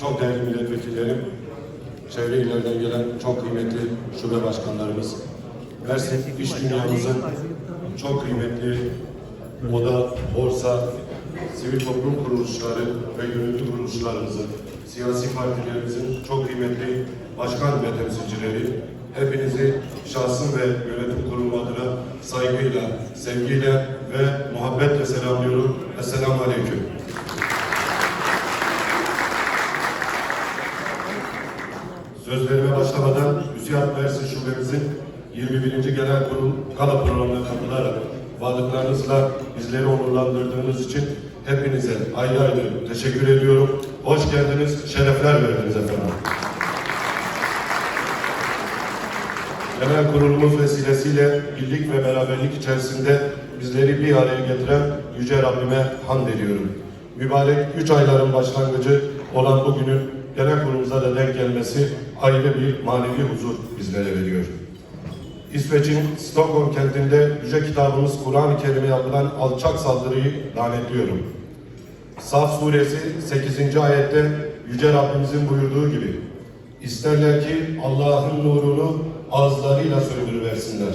çok değerli milletvekillerim, çevre illerden gelen çok kıymetli şube başkanlarımız, Mersin iş dünyamızın çok kıymetli moda, borsa, sivil toplum kuruluşları ve gönüllü kuruluşlarımızın, siyasi partilerimizin çok kıymetli başkan ve temsilcileri, hepinizi şahsım ve yönetim kurulu adına saygıyla, sevgiyle ve muhabbetle selamlıyorum. Esselamu Aleyküm. Başlamadan Müsiyat Mersin Şubemizin 21. Genel Kurul Gala programına katılarak varlıklarınızla bizleri onurlandırdığınız için hepinize ayrı ayrı teşekkür ediyorum. Hoş geldiniz, şerefler verdiniz efendim. Genel kurulumuz vesilesiyle birlik ve beraberlik içerisinde bizleri bir araya getiren Yüce Rabbime hamd ediyorum. Mübarek üç ayların başlangıcı olan bugünün genel kurulumuza da denk gelmesi ayrı bir manevi huzur bizlere veriyor. İsveç'in Stockholm kentinde Yüce kitabımız Kur'an-ı Kerim'e yapılan alçak saldırıyı lanetliyorum. Saf suresi 8. ayette Yüce Rabbimizin buyurduğu gibi İsterler ki Allah'ın nurunu ağızlarıyla söndürüversinler.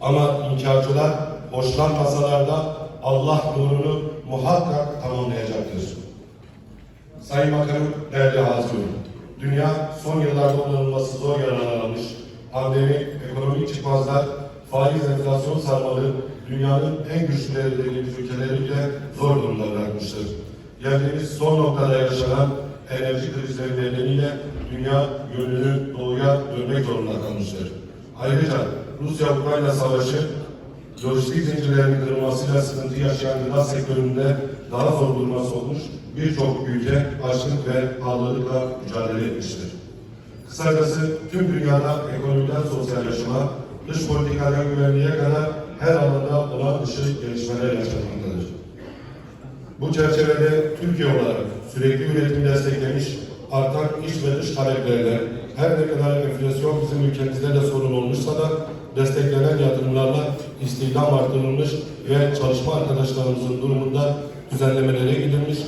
Ama inkarcılar hoşlanmasalar da Allah nurunu muhakkak tamamlayacaktır. Sayın Bakanım, değerli hazırım. Dünya son yıllarda onarılması zor yaralanmış. Pandemi, ekonomik çıkmazlar, faiz enflasyon sarmalı dünyanın en güçlü dediğimiz ülkeleriyle zor durumda bırakmıştır. Geldiğimiz son noktada yaşanan enerji krizleri nedeniyle dünya yönünü doğuya dönmek zorunda kalmıştır. Ayrıca Rusya-Ukrayna savaşı lojistik zincirlerinin kırılmasıyla sıkıntı yaşayan gıda sektöründe daha zor duruma sokmuş birçok ülke açlık ve pahalılıkla mücadele etmiştir. Kısacası tüm dünyada ekonomiden sosyal yaşama, dış politikadan güvenliğe kadar her alanda olan dışı gelişmeler yaşanmaktadır. Bu çerçevede Türkiye olarak sürekli üretimi desteklemiş, artan iç ve dış taleplerle her ne kadar enflasyon bizim ülkemizde de sorun olmuşsa da desteklenen yatırımlarla istihdam artırılmış ve çalışma arkadaşlarımızın durumunda düzenlemelere gidilmiş,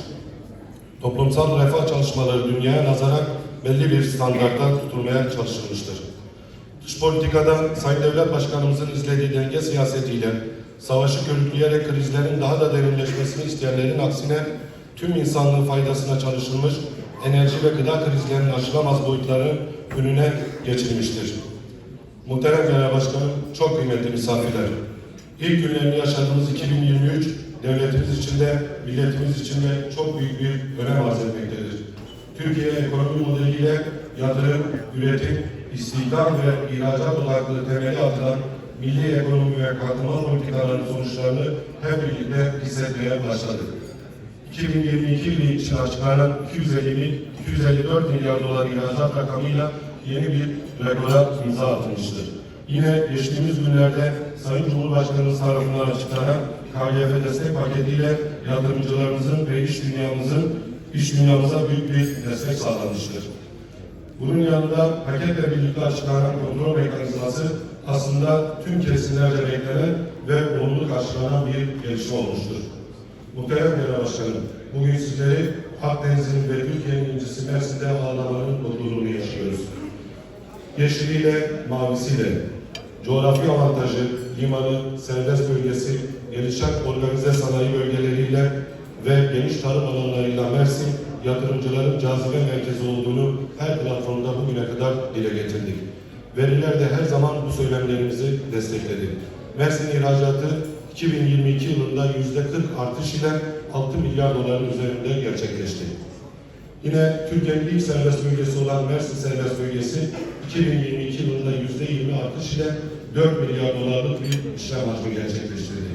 toplumsal refah çalışmaları dünyaya nazaran belli bir standarttan tutulmaya çalışılmıştır. Dış politikada Sayın Devlet Başkanımızın izlediği denge siyasetiyle savaşı körükleyerek krizlerin daha da derinleşmesini isteyenlerin aksine tüm insanlığın faydasına çalışılmış, enerji ve gıda krizlerinin aşılamaz boyutları önüne geçilmiştir. Muhterem Genel Başkanım, çok kıymetli misafirler. İlk günlerini yaşadığımız 2023, devletimiz için de, milletimiz için de çok büyük bir önem arz etmektedir. Türkiye ekonomi modeliyle yatırım, üretim, istihdam ve ihracat odaklı temeli atılan milli ekonomi ve kalkınma politikalarının sonuçlarını hep birlikte hissetmeye başladık. 2022 yılı için açıklanan 250 254 milyar dolar ihracat rakamıyla yeni bir rekora imza atılmıştır. Yine geçtiğimiz günlerde Sayın Cumhurbaşkanımız tarafından açıklanan KGF destek paketiyle yatırımcılarımızın ve iş dünyamızın iş dünyamıza büyük bir destek sağlanmıştır. Bunun yanında paketle birlikte açıklanan kontrol mekanizması aslında tüm kesimlerce beklenen ve olumlu karşılanan bir gelişme olmuştur. Muhterem Genel Başkanım, bugün sizleri Akdeniz'in ve Türkiye'nin incisi Mersin'de ağlamanın mutluluğunu yaşıyoruz. Yeşiliyle, mavisiyle, coğrafi avantajı, limanı, serbest bölgesi, gelişen organize sanayi bölgeleriyle ve geniş tarım alanlarıyla Mersin, yatırımcıların cazibe merkezi olduğunu her platformda bugüne kadar dile getirdik. Veriler de her zaman bu söylemlerimizi destekledi. Mersin ihracatı 2022 yılında yüzde 40 artış ile 6 milyar doların üzerinde gerçekleşti. Yine Türkiye'nin ilk serbest bölgesi olan Mersin serbest bölgesi 2022 yılında yüzde 20 artış ile 4 milyar dolarlık bir işlem hacmi gerçekleştirdi.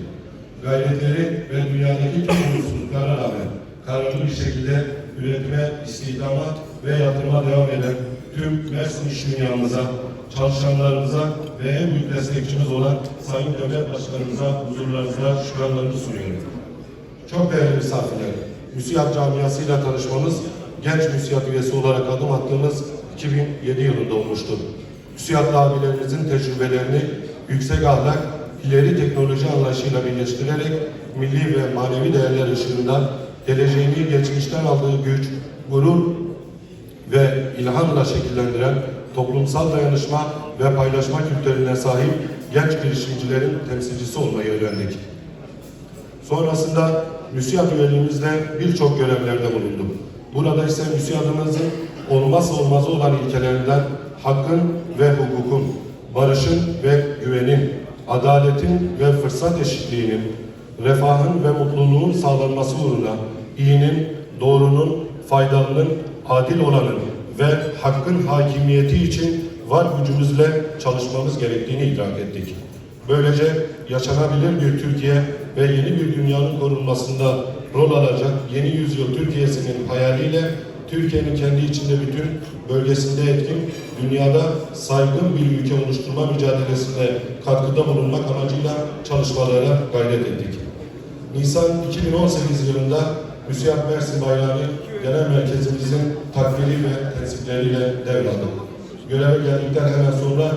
Gayretleri ve dünyadaki tüm olumsuzluklara rağmen kararlı bir şekilde üretime, istihdama ve yatırıma devam eden tüm Mersin iş dünyamıza, çalışanlarımıza ve en büyük destekçimiz olan Sayın Devlet Başkanımıza huzurlarınızda şükranlarımı sunuyorum. Çok değerli misafirler, müsiyat camiasıyla tanışmamız genç müsiyat üyesi olarak adım attığımız 2007 yılında olmuştur. Müsiyatlı abilerimizin tecrübelerini yüksek ahlak, ileri teknoloji anlayışıyla birleştirerek milli ve manevi değerler ışığında geleceğini geçmişten aldığı güç, gurur ilhamla şekillendiren toplumsal dayanışma ve paylaşma kültürüne sahip genç girişimcilerin temsilcisi olmayı öğrendik. Sonrasında müsiyat üyeliğimizde birçok görevlerde bulundum. Burada ise müsiyatımızın olmazsa olmazı olan ilkelerinden hakkın ve hukukun, barışın ve güvenin, adaletin ve fırsat eşitliğinin, refahın ve mutluluğun sağlanması uğruna iyinin, doğrunun, faydalının, adil olanın ve hakkın hakimiyeti için var gücümüzle çalışmamız gerektiğini idrak ettik. Böylece yaşanabilir bir Türkiye ve yeni bir dünyanın korunmasında rol alacak yeni yüzyıl Türkiye'sinin hayaliyle Türkiye'nin kendi içinde bütün bölgesinde etkin, dünyada saygın bir ülke oluşturma mücadelesinde katkıda bulunmak amacıyla çalışmalara gayret ettik. Nisan 2018 yılında Müsiyat Mersin Bayrağı'nı genel merkezimizin takvili ve tensipleriyle devraldık. Göreve geldikten hemen sonra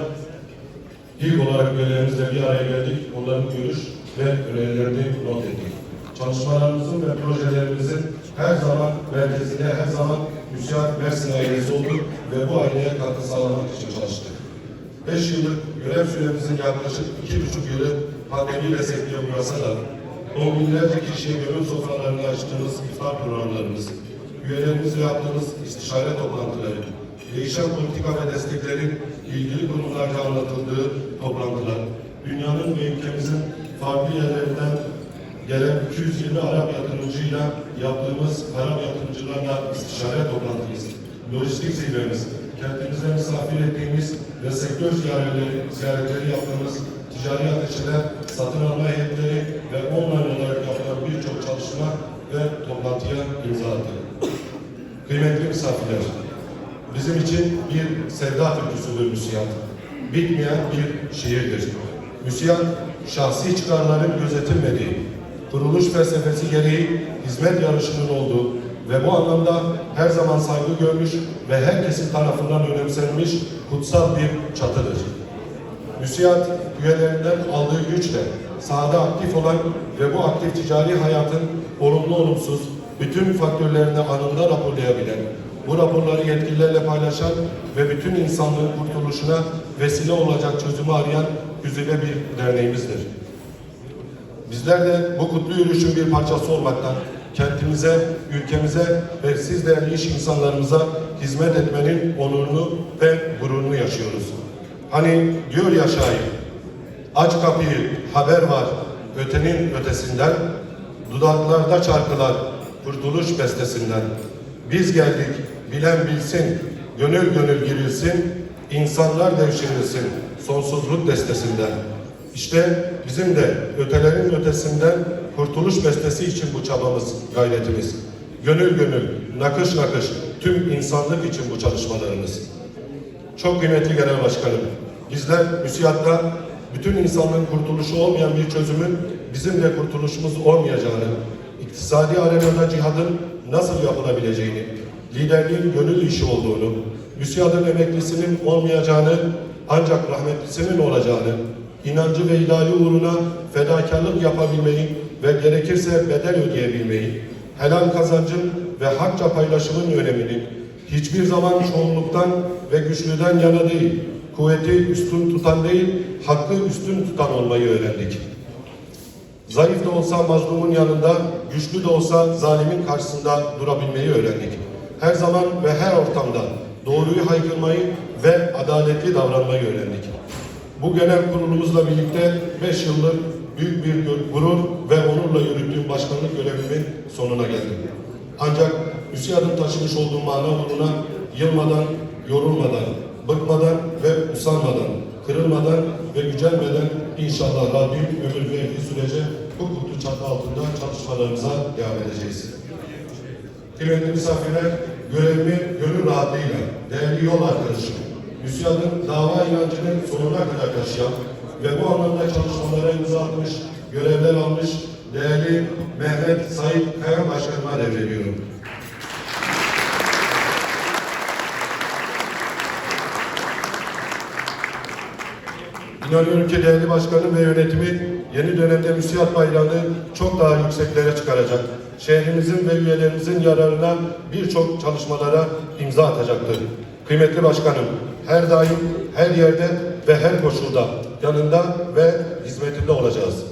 İlk olarak üyelerimizle bir araya geldik, onların görüş ve önerilerini not ettik. Çalışmalarımızın ve projelerimizin her zaman merkezinde, her zaman Müsiyat Mersin ailesi olduk ve bu aileye katkı sağlamak için çalıştık. Beş yıllık görev süremizin yaklaşık iki buçuk yılı pandemiyle sekteye uğrasa da on binlerce kişiye gönül sofralarını açtığımız iftar programlarımız, üyelerimizle yaptığımız istişare toplantıları, değişen politika ve desteklerin ilgili konularca anlatıldığı toplantılar, dünyanın ve ülkemizin farklı yerlerinden gelen 220 Arap yatırımcıyla yaptığımız Arap yatırımcılarla istişare toplantımız, lojistik zirvemiz, kentimizde misafir ettiğimiz ve sektör ziyaretleri, ziyaretleri yaptığımız ticari ateşeler, satın alma heyetleri ve online olarak yapılan birçok çalışma ve toplantıya imza attık. Kıymetli misafirler, bizim için bir sevda türküsüdür müsiyat. Bitmeyen bir şiirdir. Müsiyat, şahsi çıkarların gözetilmediği, kuruluş felsefesi gereği hizmet yarışının olduğu ve bu anlamda her zaman saygı görmüş ve herkesin tarafından önemsenmiş kutsal bir çatıdır. Müsiyat üyelerinden aldığı güçle sahada aktif olan ve bu aktif ticari hayatın olumlu olumsuz bütün faktörlerini anında raporlayabilen, bu raporları yetkililerle paylaşan ve bütün insanlığın kurtuluşuna vesile olacak çözümü arayan güzide bir derneğimizdir. Bizler de bu kutlu yürüyüşün bir parçası olmaktan kentimize, ülkemize ve siz değerli iş insanlarımıza hizmet etmenin onurunu ve gururunu yaşıyoruz. Hani diyor ya şair, aç kapıyı haber var ötenin ötesinden, dudaklarda çarkılar kurtuluş bestesinden. Biz geldik bilen bilsin, gönül gönül girilsin, insanlar devşirilsin sonsuzluk destesinden. İşte bizim de ötelerin ötesinden kurtuluş bestesi için bu çabamız, gayretimiz. Gönül gönül, nakış nakış tüm insanlık için bu çalışmalarımız. Çok kıymetli Genel Başkanım, bizler müsiyatta bütün insanlığın kurtuluşu olmayan bir çözümün bizim de kurtuluşumuz olmayacağını, iktisadi arenada cihadın nasıl yapılabileceğini, liderliğin gönül işi olduğunu, müsiyadın emeklisinin olmayacağını, ancak rahmetlisinin olacağını, inancı ve ideali uğruna fedakarlık yapabilmeyi ve gerekirse bedel ödeyebilmeyi, helal kazancın ve hakça paylaşımın önemini, hiçbir zaman çoğunluktan ve güçlüden yana değil, kuvveti üstün tutan değil, hakkı üstün tutan olmayı öğrendik. Zayıf da olsa mazlumun yanında, güçlü de olsa zalimin karşısında durabilmeyi öğrendik. Her zaman ve her ortamda doğruyu haykırmayı ve adaletli davranmayı öğrendik. Bu genel kurulumuzla birlikte 5 yıldır büyük bir gurur ve onurla yürüttüğüm başkanlık görevimin sonuna geldim. Ancak müsiyadın taşımış olduğum mana uğruna yılmadan, yorulmadan, bıkmadan ve usanmadan, kırılmadan ve gücenmeden inşallah Rabbim ömür verdiği sürece bu kutlu çatı altında çalışmalarımıza devam edeceğiz. Kıymetli misafirler, görevimi gönül rahatlığıyla, değerli yol arkadaşım, Müsiyad'ın dava inancının sonuna kadar taşıyan ve bu anlamda çalışmalara imza atmış, görevler almış değerli Mehmet Sayın Kaya Başkanıma devrediyorum. İnanıyorum ki değerli başkanım ve yönetimi yeni dönemde müsiyat bayrağını çok daha yükseklere çıkaracak. Şehrimizin ve üyelerimizin yararına birçok çalışmalara imza atacaktır. Kıymetli başkanım, her daim, her yerde ve her koşulda yanında ve hizmetinde olacağız.